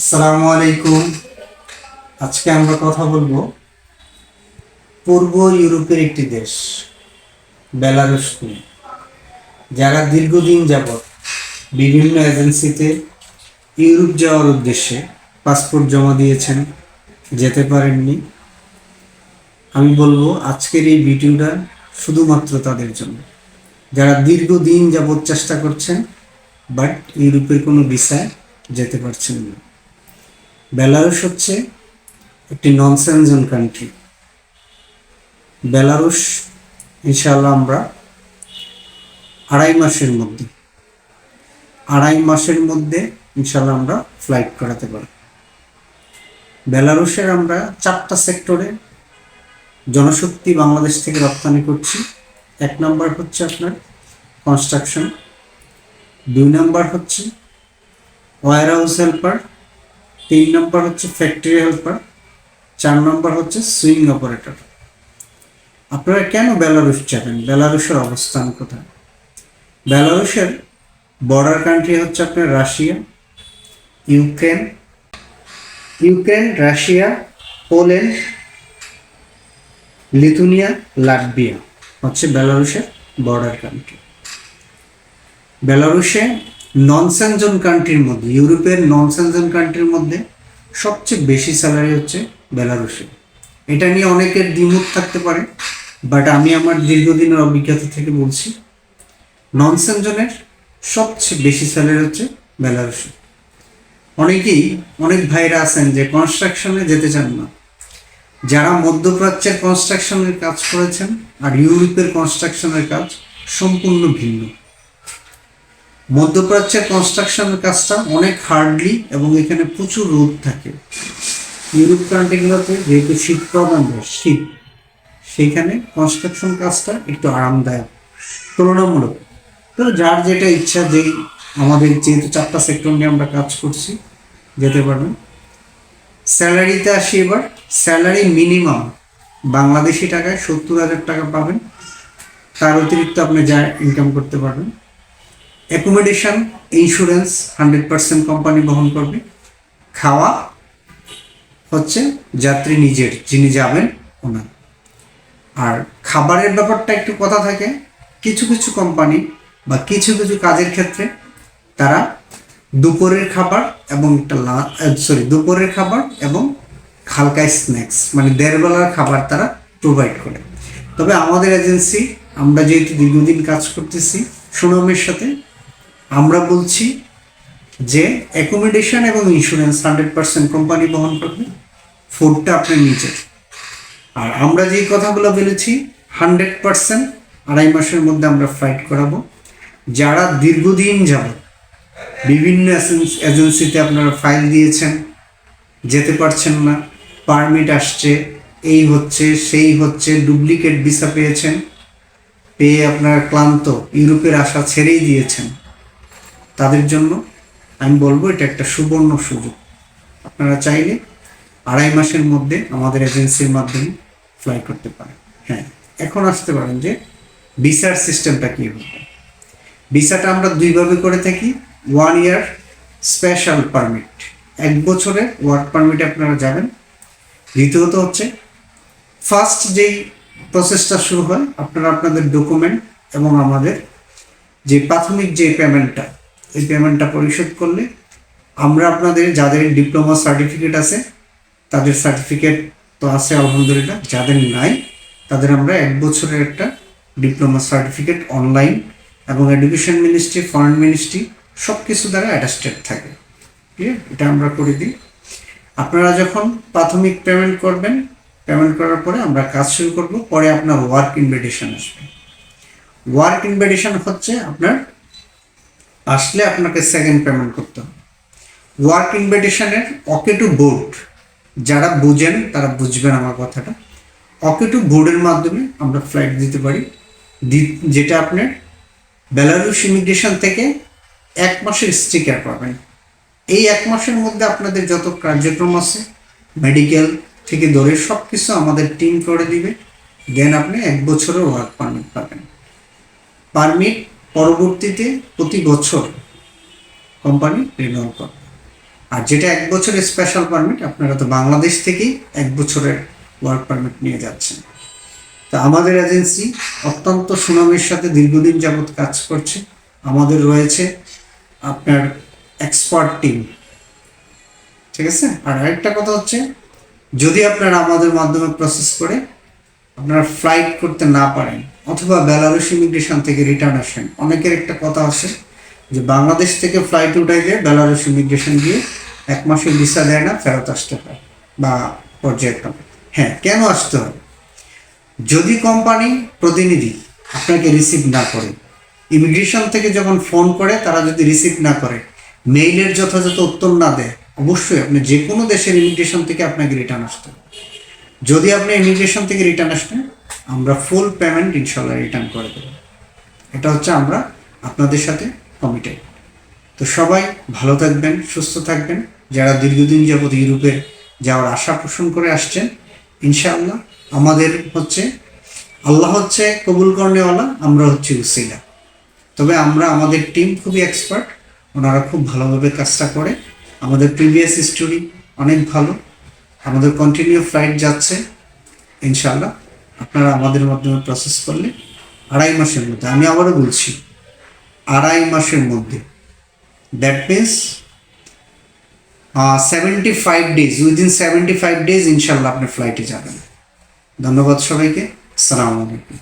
আসসালামু আলাইকুম আজকে আমরা কথা বলব পূর্ব ইউরোপের একটি দেশ বেলারুশ নিয়ে যারা দীর্ঘদিন যাবৎ বিভিন্ন এজেন্সিতে ইউরোপ যাওয়ার উদ্দেশ্যে পাসপোর্ট জমা দিয়েছেন, যেতে পারেননি, আমি বলব আজকের এই ভিডিওটা শুধুমাত্র তাদের জন্য। যারা দীর্ঘদিন যাবৎ চেষ্টা করছেন, বাট ইউরোপের কোনো ভিসায় যেতে পারছেন না। বেলারুশ হচ্ছে একটি নন সেনজন কান্ট্রি বেলারুশ, ইনশাআল্লাহ আমরা আড়াই মাসের মধ্যে, আড়াই মাসের মধ্যে ইনশাল্লাহ আমরা ফ্লাইট করাতে পারি বেলারুশের আমরা চারটা সেক্টরে জনশক্তি বাংলাদেশ থেকে রপ্তানি করছি। এক নাম্বার হচ্ছে আপনার কনস্ট্রাকশন দুই নাম্বার হচ্ছে ওয়ার হাউস হেল্পার তিন নম্বর হচ্ছে ফ্যাক্টরি হেল্পার চার নম্বর হচ্ছে সুইং অপারেটর আপনারা কেন বেলারুশ যাবেন? বেলারুশের অবস্থান কোথায়? বেলারুশের বর্ডার কান্ট্রি হচ্ছে আপনার Russia, Ukraine Ukraine, Russia, Poland, Lithuania, Latvia হচ্ছে বেলারুশের বর্ডার কান্ট্রি বেলারুশে নন সেনজন কান্ট্রির মধ্যে ইউরোপের নন সেনজন কান্ট্রির মধ্যে সবচেয়ে বেশি স্যালারি হচ্ছে বেলারুশে এটা নিয়ে অনেকের দ্বিমত থাকতে পারে বাট আমি আমার দীর্ঘদিনের অভিজ্ঞতা থেকে বলছি নন সেনজনের সবচেয়ে বেশি স্যালারি হচ্ছে বেলারুশে অনেকেই, অনেক ভাইরা আছেন যে কনস্ট্রাকশনে যেতে চান না। যারা মধ্যপ্রাচ্যের কনস্ট্রাকশনের কাজ করেছেন আর ইউরোপের কনস্ট্রাকশনের কাজ সম্পূর্ণ ভিন্ন। মধ্যপ্রাচ্যের কনস্ট্রাকশনের কাজটা অনেক হার্ডলি এবং এখানে প্রচুর রোদ থাকে। ইউরোপ কান্ট্রিগুলোতে যেহেতু শীত প্রধান, শীত, সেইখানে কনস্ট্রাকশন কাজটা একটু আরামদায়ক, তুলনামূলক। তো যার যেটা ইচ্ছা যেই আমাদের যেহেতু চারটা সেক্টর নিয়ে আমরা কাজ করছি, যেতে পারবেন। স্যালারিতে আসি এবার। স্যালারি মিনিমাম বাংলাদেশি টাকায় সত্তর হাজার টাকা পাবেন। তার অতিরিক্ত আপনি যা ইনকাম করতে পারবেন। Accommodation insurance hundred percent company বহন করবে। খাওয়া হচ্ছে যাত্রী নিজের, যিনি যাবেন ওনার। আর খাবারের ব্যাপারটা একটু কথা থাকে, কিছু কিছু কোম্পানি বা কিছু কিছু কাজের ক্ষেত্রে তারা দুপুরের খাবার এবং একটা সরি দুপুরের খাবার এবং হালকা স্ন্যাক্স মানে দেড় বেলার খাবার তারা প্রোভাইড করে। তবে আমাদের এজেন্সি আমরা যেহেতু দীর্ঘদিন কাজ করতেছি, সুনামের সাথে আমরা বলছি যে অ্যাকোমোডেশন এবং ইন্স্যুরেন্স হান্ড্রেড পার্সেন্ট কোম্পানি বহন করবে ফুডটা আপনার নিজের আর আমরা যেই কথাগুলো বলেছি হান্ড্রেড পার্সেন্ট আড়াই মাসের মধ্যে আমরা ফ্লাইট করাবো। যারা দীর্ঘদিন যাব, বিভিন্ন এজেন্সিতে আপনারা ফাইল দিয়েছেন, যেতে পারছেন না পারমিট আসছে, এই হচ্ছে, সেই হচ্ছে ডুপ্লিকেট ভিসা পেয়েছেন, পেয়ে আপনার ক্লান্ত, ইউরোপের আশা ছেড়েই দিয়েছেন। তাদের জন্য আমি বলব এটা একটা সুবর্ণ সুযোগ। আপনারা চাইলে আড়াই মাসের মধ্যে আমাদের এজেন্সির মাধ্যমে ফ্লাই করতে পারেন। হ্যাঁ এখন আসতে পারেন যে ভিসার সিস্টেমটা কী হবে? ভিসাটা আমরা দুইভাবে করে থাকি। ওয়ান ইয়ার স্পেশাল পারমিট এক বছরের ওয়ার্ক পারমিটে আপনারা যাবেন। দ্বিতীয়ত হচ্ছে ফার্স্ট যেই প্রসেসটা শুরু হয়, আপনারা আপনাদের ডকুমেন্ট এবং আমাদের যে প্রাথমিক যে পেমেন্টটা এই পেমেন্টটা পরিশোধ করলে আমরা আপনাদের যাদের ডিপ্লোমা সার্টিফিকেট আছে, তাদের সার্টিফিকেট তো আছে, আলহামদুলিল্লাহ। যাদের নাই, তাদের আমরা এক বছরের একটা ডিপ্লোমা সার্টিফিকেট অনলাইন এবং এডুকেশন মিনিস্ট্রি ফরেন মিনিস্ট্রি সব কিছু দ্বারা অ্যাটাস্টেড থাকে। ঠিক এটা আমরা করে দিই। আপনারা যখন প্রাথমিক পেমেন্ট করবেন পেমেন্ট করার পরে আমরা কাজ শুরু করব, পরে আপনার ওয়ার্ক ইনভিটেশন আসবে। ওয়ার্ক ইনভিটেশন হচ্ছে আপনার আসলে আপনাকে সেকেন্ড পেমেন্ট করতে হবে। ওয়ার্ক ইনভিটেশনের অকে টু বোর্ড যারা বুঝেন তারা বুঝবেন আমার কথাটা। অকে টু বোর্ডের মাধ্যমে আমরা ফ্লাইট দিতে পারি। যেটা আপনার বেলারুশ ইমিগ্রেশন থেকে এক মাসের স্টিকার পাবেন। এই এক মাসের মধ্যে আপনাদের যত কার্যক্রম আছে মেডিকেল থেকে ধরে সব কিছু আমাদের টিম করে দিবে। দেন আপনি এক বছরের ওয়ার্ক পারমিট পাবেন। পারমিট পরবর্তীতে প্রতি বছর কোম্পানি রিনিউয়াল করবে আর যেটা এক বছরের স্পেশাল পারমিট আপনারা তো বাংলাদেশ থেকেই এক বছরের ওয়ার্ক পারমিট নিয়ে যাচ্ছেন। তা আমাদের এজেন্সি অত্যন্ত সুনামের সাথে দীর্ঘদিন যাবৎ কাজ করছে। আমাদের রয়েছে আপনার এক্সপার্ট টিম ঠিক আছে? আর আরেকটা কথা হচ্ছে, যদি আপনারা আমাদের মাধ্যমে প্রসেস করে আপনারা ফ্লাইট করতে না পারেন অথবা বেলারুশ ইমিগ্রেশন থেকে রিটার্ন আসেন। অনেকের একটা কথা আছে যে বাংলাদেশ থেকে ফ্লাইট উঠাইলে বেলারুশ ইমিগ্রেশন গিয়ে এক মাসের ভিসা দেয় না, ফেরত আসতে হয় বা পর্যায়ক্রমে। হ্যাঁ কেন আসতে হয়? যদি কোম্পানি প্রতিনিধি আপনাকে রিসিভ না করে, ইমিগ্রেশন থেকে যখন ফোন করে, তারা যদি রিসিভ না করে মেইলের যথাযথ উত্তর না দেয়, অবশ্যই আপনি যে কোনো দেশের ইমিগ্রেশন থেকে আপনাকে রিটার্ন আসতে হবে। যদি আপনি ইমিগ্রেশন থেকে রিটার্ন আসবেন আমরা ফুল পেমেন্ট ইনশাল্লাহ রিটার্ন করে দেবো। এটা হচ্ছে আমরা আপনাদের সাথে কমিটেড তো সবাই ভালো থাকবেন, সুস্থ থাকবেন। যারা দীর্ঘদিন যাবৎ ইউরোপে যাওয়ার আশা পোষণ করে আসছেন, ইনশাআল্লাহ আমাদের হচ্ছে, আল্লাহ হচ্ছে কবুল কর্নেওয়ালা, আমরা হচ্ছে উসিলা। তবে আমরা, আমাদের টিম খুবই এক্সপার্ট ওনারা খুব ভালোভাবে কাজটা করে। আমাদের প্রিভিয়াস স্টোরি অনেক ভালো। আমাদের কন্টিনিউ ফ্লাইট যাচ্ছে, ইনশাআল্লাহ। আপনারা আমাদের মাধ্যমে প্রসেস করলে আড়াই মাসের মধ্যে, আমি আবারও বলছি, আড়াই মাসের মধ্যে। That means seventy five days within seventy five days ইনশাল্লাহ আপনি ফ্লাইটে যাবেন। ধন্যবাদ সবাইকে, আসসালামু আলাইকুম।